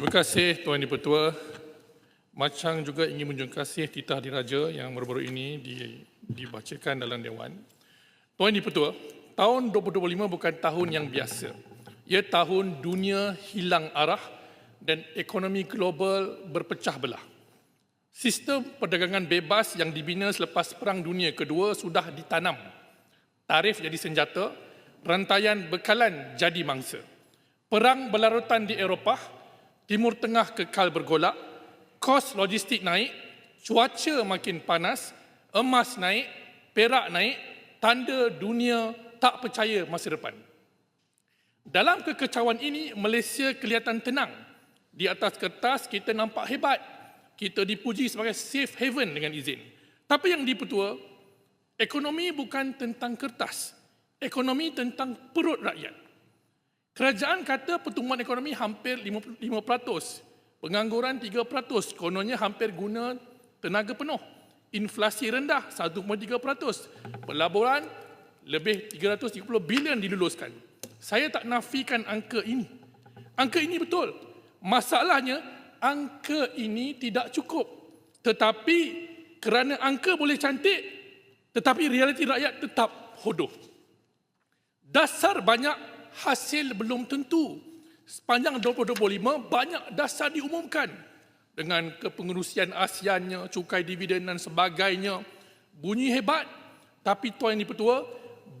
Terima kasih Tuan Ibu Ketua. Macang juga ingin menunjukkan kasih titah diraja yang baru-baru ini di, dibacakan dalam Dewan. Tuan Ibu Ketua, tahun 2025 bukan tahun yang biasa. Ia tahun dunia hilang arah dan ekonomi global berpecah belah. Sistem perdagangan bebas yang dibina selepas Perang Dunia Kedua sudah ditanam. Tarif jadi senjata, rantaian bekalan jadi mangsa. Perang berlarutan di Eropah, Timur Tengah kekal bergolak, kos logistik naik, cuaca makin panas, emas naik, perak naik, tanda dunia tak percaya masa depan. Dalam kekecauan ini, Malaysia kelihatan tenang. Di atas kertas, kita nampak hebat. Kita dipuji sebagai safe haven dengan izin. Tapi yang dipetua, ekonomi bukan tentang kertas. Ekonomi tentang perut rakyat. Kerajaan kata pertumbuhan ekonomi hampir 5%. Pengangguran 3%. Kononnya hampir guna tenaga penuh. Inflasi rendah 1.3%. Pelaburan lebih 330 bilion diluluskan. Saya tak nafikan angka ini. Angka ini betul. Masalahnya, angka ini tidak cukup. Tetapi kerana angka boleh cantik, tetapi realiti rakyat tetap hodoh. Dasar banyak hasil belum tentu. Sepanjang 2025, banyak dasar diumumkan. Dengan kepengerusian ASEANnya, cukai dividen dan sebagainya. Bunyi hebat. Tapi Tuan Yang Dipertua,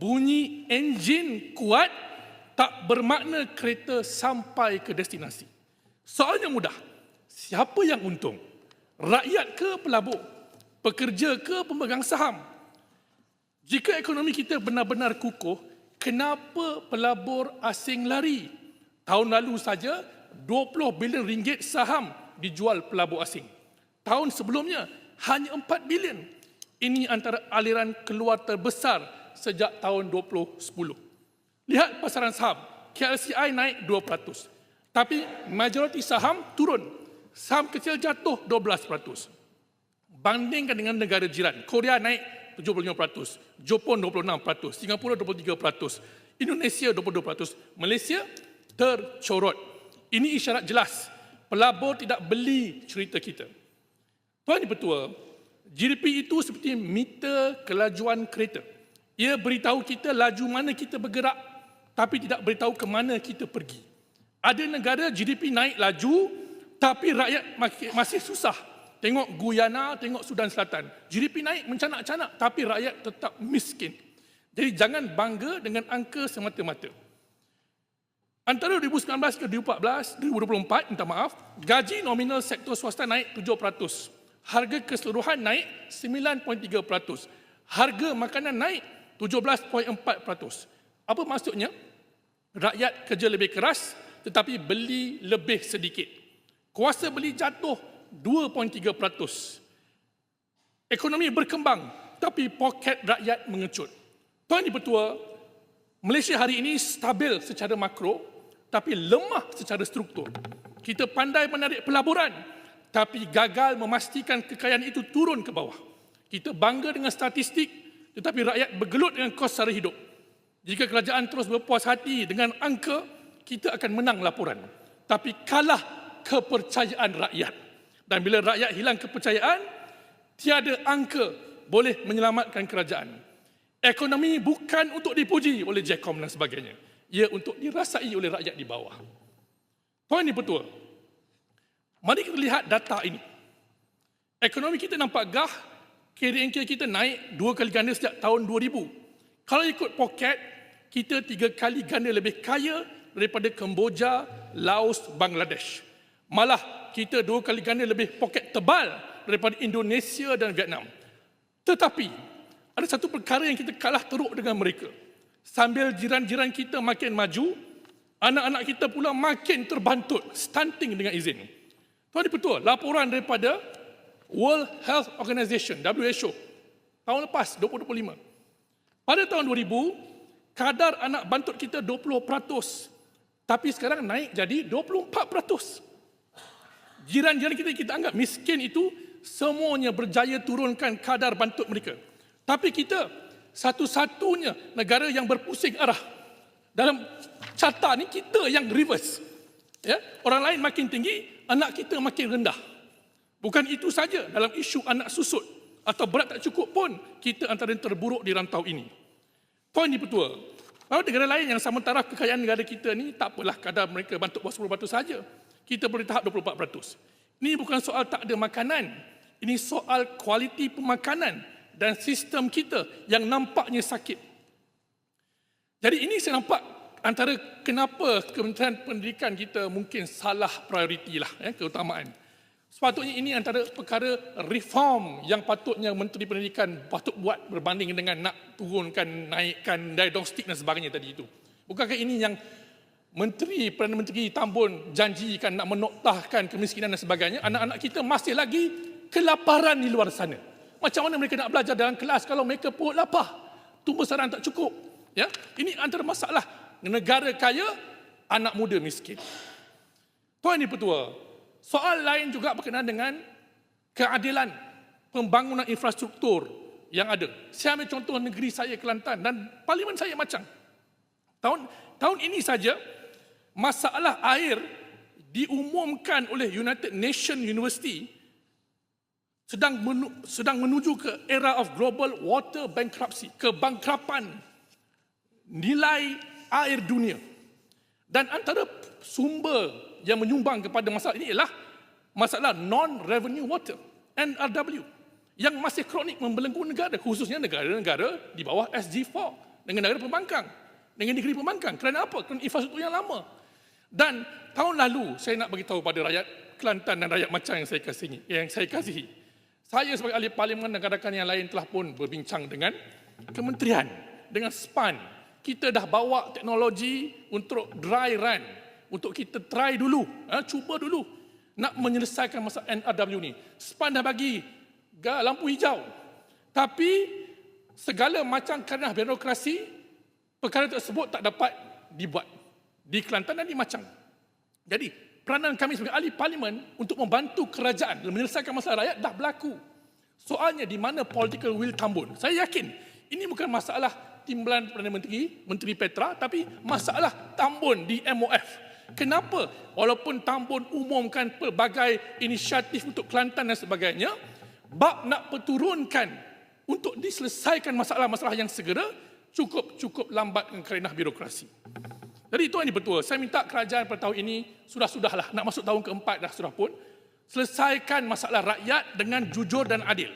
bunyi enjin kuat tak bermakna kereta sampai ke destinasi. Soalnya mudah. Siapa yang untung? Rakyat ke pelabur? Pekerja ke pemegang saham? Jika ekonomi kita benar-benar kukuh, kenapa pelabur asing lari? Tahun lalu saja 20 bilion ringgit saham dijual pelabur asing. Tahun sebelumnya hanya 4 bilion. Ini antara aliran keluar terbesar sejak tahun 2010. Lihat pasaran saham. KLCI naik 2%. Tapi majoriti saham turun. Saham kecil jatuh 12%. Bandingkan dengan negara jiran. Korea naik 75%, Jepun 26%, Singapura 23%, Indonesia 22%, Malaysia tercorot. Ini isyarat jelas. Pelabur tidak beli cerita kita. Tuan Pertua, GDP itu seperti meter kelajuan kereta. Ia beritahu kita laju mana kita bergerak tapi tidak beritahu ke mana kita pergi. Ada negara GDP naik laju tapi rakyat masih susah Tengok Guyana, tengok Sudan Selatan. GDP naik mencanak-canak tapi rakyat tetap miskin. Jadi jangan bangga dengan angka semata-mata. Antara 2019 ke 2014, 2024, minta maaf, gaji nominal sektor swasta naik 7%. Harga keseluruhan naik 9.3%. Harga makanan naik 17.4%. Apa maksudnya? Rakyat kerja lebih keras tetapi beli lebih sedikit. Kuasa beli jatuh 2.3%. Ekonomi berkembang tapi poket rakyat mengecut. Tuan Ibu Tua, Malaysia hari ini stabil secara makro tapi lemah secara struktur. Kita pandai menarik pelaburan tapi gagal memastikan kekayaan itu turun ke bawah. Kita bangga dengan statistik tetapi rakyat bergelut dengan kos sara hidup. Jika kerajaan terus berpuas hati dengan angka, kita akan menang laporan. Tapi kalah kepercayaan rakyat. Dan bila rakyat hilang kepercayaan, tiada angka boleh menyelamatkan kerajaan. Ekonomi bukan untuk dipuji oleh Jacom dan sebagainya. Ia untuk dirasai oleh rakyat di bawah. Poin ini betul. Mari kita lihat data ini. Ekonomi kita nampak gah, KDNK kita naik dua kali ganda sejak tahun 2000. Kalau ikut poket, kita tiga kali ganda lebih kaya daripada Kemboja, Laos, Bangladesh. Malah kita dua kali ganda lebih poket tebal daripada Indonesia dan Vietnam. Tetapi ada satu perkara yang kita kalah teruk dengan mereka. Sambil jiran-jiran kita makin maju, anak-anak kita pula makin terbantut, stunting dengan izin. Tuan Dipertua, laporan daripada World Health Organization, WHO, tahun lepas, 2025. Pada tahun 2000, kadar anak bantut kita 20%. Tapi sekarang naik jadi 24% jiran-jiran kita kita anggap miskin itu semuanya berjaya turunkan kadar bantut mereka. Tapi kita satu-satunya negara yang berpusing arah dalam carta ni kita yang reverse. Ya, orang lain makin tinggi, anak kita makin rendah. Bukan itu saja dalam isu anak susut atau berat tak cukup pun kita antara yang terburuk di rantau ini. Poin di petua. Kalau negara lain yang sama taraf kekayaan negara kita ni tak apalah kadar mereka bantu bawah 10% saja. Kita boleh tahap 24%. Ini bukan soal tak ada makanan. Ini soal kualiti pemakanan dan sistem kita yang nampaknya sakit. Jadi ini saya nampak antara kenapa Kementerian Pendidikan kita mungkin salah prioriti lah, ya, keutamaan. Sepatutnya ini antara perkara reform yang patutnya Menteri Pendidikan patut buat berbanding dengan nak turunkan, naikkan diagnostik dan sebagainya tadi itu. Bukankah ini yang Menteri Perdana Menteri Tambun janjikan nak menoktahkan kemiskinan dan sebagainya, anak-anak kita masih lagi kelaparan di luar sana. Macam mana mereka nak belajar dalam kelas kalau mereka perut lapar? Tumbuh saran tak cukup. Ya, ini antara masalah negara kaya, anak muda miskin. Tuan Ini Pertua, soal lain juga berkenaan dengan keadilan pembangunan infrastruktur yang ada. Saya ambil contoh negeri saya Kelantan dan parlimen saya macam. Tahun tahun ini saja masalah air diumumkan oleh United Nation University sedang menu, sedang menuju ke era of global water bankruptcy, kebangkrapan nilai air dunia. Dan antara sumber yang menyumbang kepada masalah ini ialah masalah non-revenue water, NRW, yang masih kronik membelenggu negara, khususnya negara-negara di bawah SG4, dengan negara pembangkang, dengan negeri pembangkang. Kerana apa? Kerana infrastruktur yang lama. Dan tahun lalu saya nak beritahu pada rakyat Kelantan dan rakyat macam yang saya kasihi, yang saya kasihi. Saya sebagai ahli parlimen dan rakan yang lain telah pun berbincang dengan kementerian, dengan SPAN, kita dah bawa teknologi untuk dry run untuk kita try dulu ha, cuba dulu nak menyelesaikan masalah NRW ni. SPAN dah bagi lampu hijau. Tapi segala macam kerana birokrasi perkara tersebut tak dapat dibuat di Kelantan dan di Macang jadi peranan kami sebagai ahli parlimen untuk membantu kerajaan dalam menyelesaikan masalah rakyat dah berlaku soalnya di mana political will tambun saya yakin ini bukan masalah timbalan Perdana Menteri, Menteri Petra, tapi masalah Tambun di MOF. Kenapa? Walaupun Tambun umumkan pelbagai inisiatif untuk Kelantan dan sebagainya, bab nak perturunkan untuk diselesaikan masalah-masalah yang segera cukup-cukup lambat kerana birokrasi. Jadi itu yang betul. Saya minta kerajaan pada tahun ini sudah-sudahlah nak masuk tahun keempat dah sudah pun selesaikan masalah rakyat dengan jujur dan adil.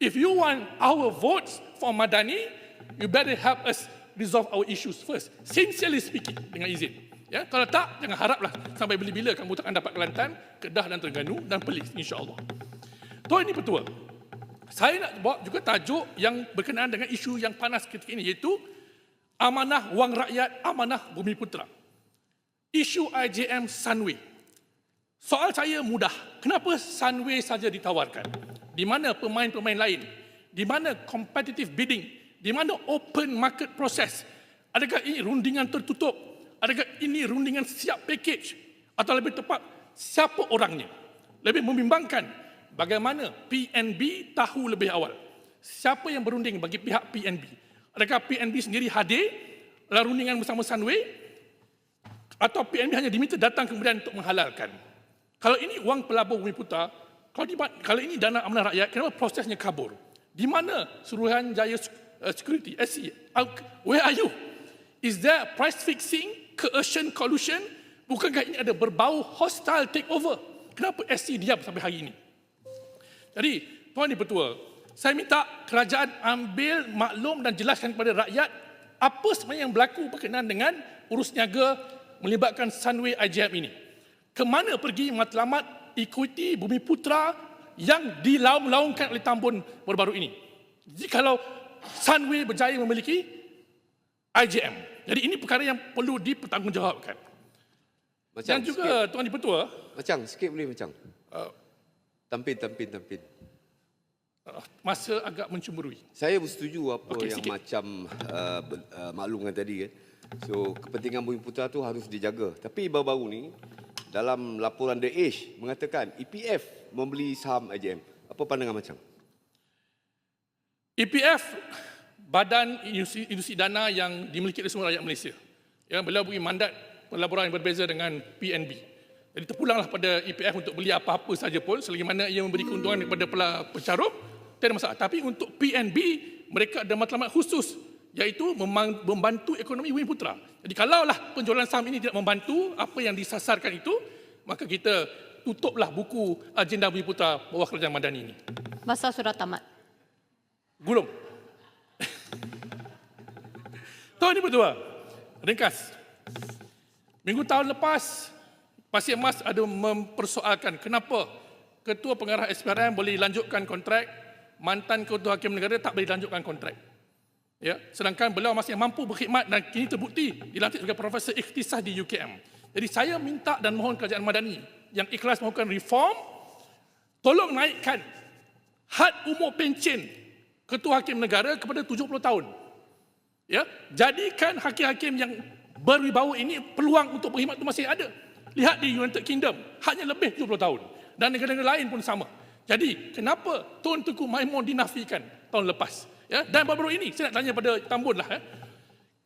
If you want our votes for Madani, you better help us resolve our issues first. Sincerely speaking, dengan izin. Ya, kalau tak, jangan haraplah sampai bila-bila kamu takkan dapat Kelantan, Kedah dan Terengganu dan Perlis, insya-Allah. Tuan ini petua. Saya nak bawa juga tajuk yang berkenaan dengan isu yang panas ketika ini iaitu amanah wang rakyat, amanah bumi putra. Isu IJM Sunway. Soal saya mudah. Kenapa Sunway saja ditawarkan? Di mana pemain-pemain lain? Di mana competitive bidding di mana open market process? Adakah ini rundingan tertutup? Adakah ini rundingan siap package? Atau lebih tepat, siapa orangnya? Lebih membimbangkan bagaimana PNB tahu lebih awal. Siapa yang berunding bagi pihak PNB? Adakah PNB sendiri hadir dalam rundingan bersama Sunway? Atau PNB hanya diminta datang kemudian untuk menghalalkan? Kalau ini wang pelabur bumi putar, kalau, di, kalau ini dana amanah rakyat, kenapa prosesnya kabur? Di mana Suruhan Jaya uh, security, SC, where are you? Is there price fixing, coercion, collusion? Bukankah ini ada berbau hostile takeover? Kenapa SC diam sampai hari ini? Jadi, Tuan Ibu Petua, saya minta kerajaan ambil maklum dan jelaskan kepada rakyat apa sebenarnya yang berlaku berkenaan dengan urus niaga melibatkan Sunway IJM ini. Kemana pergi matlamat ikuti bumi putra yang dilaung-laungkan oleh Tambun baru-baru ini? Jikalau Sunway berjaya memiliki IJM. Jadi ini perkara yang perlu dipertanggungjawabkan. Macam Dan juga sikit. Tuan Dipertua. Macam, sikit boleh macam. Uh, tampin, tampin, tampin. Masa agak mencemburui. Saya bersetuju apa okay, yang sikit. macam uh, uh, maklumkan tadi. Kan. So, kepentingan Bumi Putra tu harus dijaga. Tapi baru-baru ni, dalam laporan The Age mengatakan EPF membeli saham IJM. Apa pandangan macam? EPF badan industri, industri dana yang dimiliki oleh semua rakyat Malaysia. Ya, beliau beri mandat pelaburan yang berbeza dengan PNB. Jadi terpulanglah pada EPF untuk beli apa-apa saja pun selagi mana ia memberi keuntungan kepada pela- pencarum, tiada masalah. Tapi untuk PNB, mereka ada matlamat khusus iaitu membantu ekonomi Bumi Putra. Jadi kalaulah penjualan saham ini tidak membantu apa yang disasarkan itu, maka kita tutuplah buku agenda Bumi Putra bawah kerajaan Madani ini. Masa sudah tamat. Gulung. Tuan Ibu Tua, ringkas. Minggu tahun lepas, Pasir Mas ada mempersoalkan kenapa Ketua Pengarah SPRM boleh lanjutkan kontrak, mantan Ketua Hakim Negara tak boleh lanjutkan kontrak. Ya, sedangkan beliau masih mampu berkhidmat dan kini terbukti dilantik sebagai Profesor Ikhtisas di UKM. Jadi saya minta dan mohon kerajaan Madani yang ikhlas melakukan reform, tolong naikkan had umur pencen Ketua Hakim Negara kepada 70 tahun. Ya, jadikan hakim-hakim yang berwibawa ini peluang untuk berkhidmat itu masih ada. Lihat di United Kingdom, hadnya lebih 70 tahun. Dan negara-negara lain pun sama. Jadi, kenapa Tun Tengku Maimun dinafikan tahun lepas? Ya, dan baru-baru ini, saya nak tanya pada Tambun lah. Ya.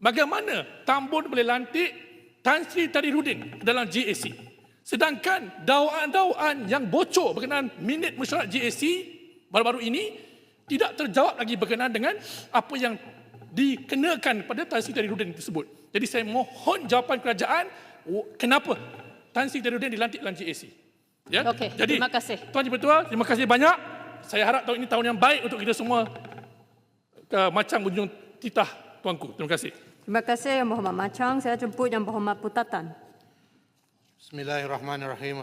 Bagaimana Tambun boleh lantik Tan Sri Tadiruddin dalam JAC? Sedangkan dakwaan-dakwaan yang bocor berkenaan minit mesyuarat JAC baru-baru ini tidak terjawab lagi berkenaan dengan apa yang dikenakan pada Tan Sri Tadiruddin tersebut. Jadi saya mohon jawapan kerajaan kenapa Tan Sri Tadiruddin dilantik dalam JAC. Ya. Okey, Jadi, terima kasih. Tuan Ibu Ketua, terima kasih banyak. Saya harap tahun ini tahun yang baik untuk kita semua uh, macam ujung titah tuanku. Terima kasih. Terima kasih Yang Berhormat Macang. Saya jemput Yang Berhormat Putatan. Bismillahirrahmanirrahim.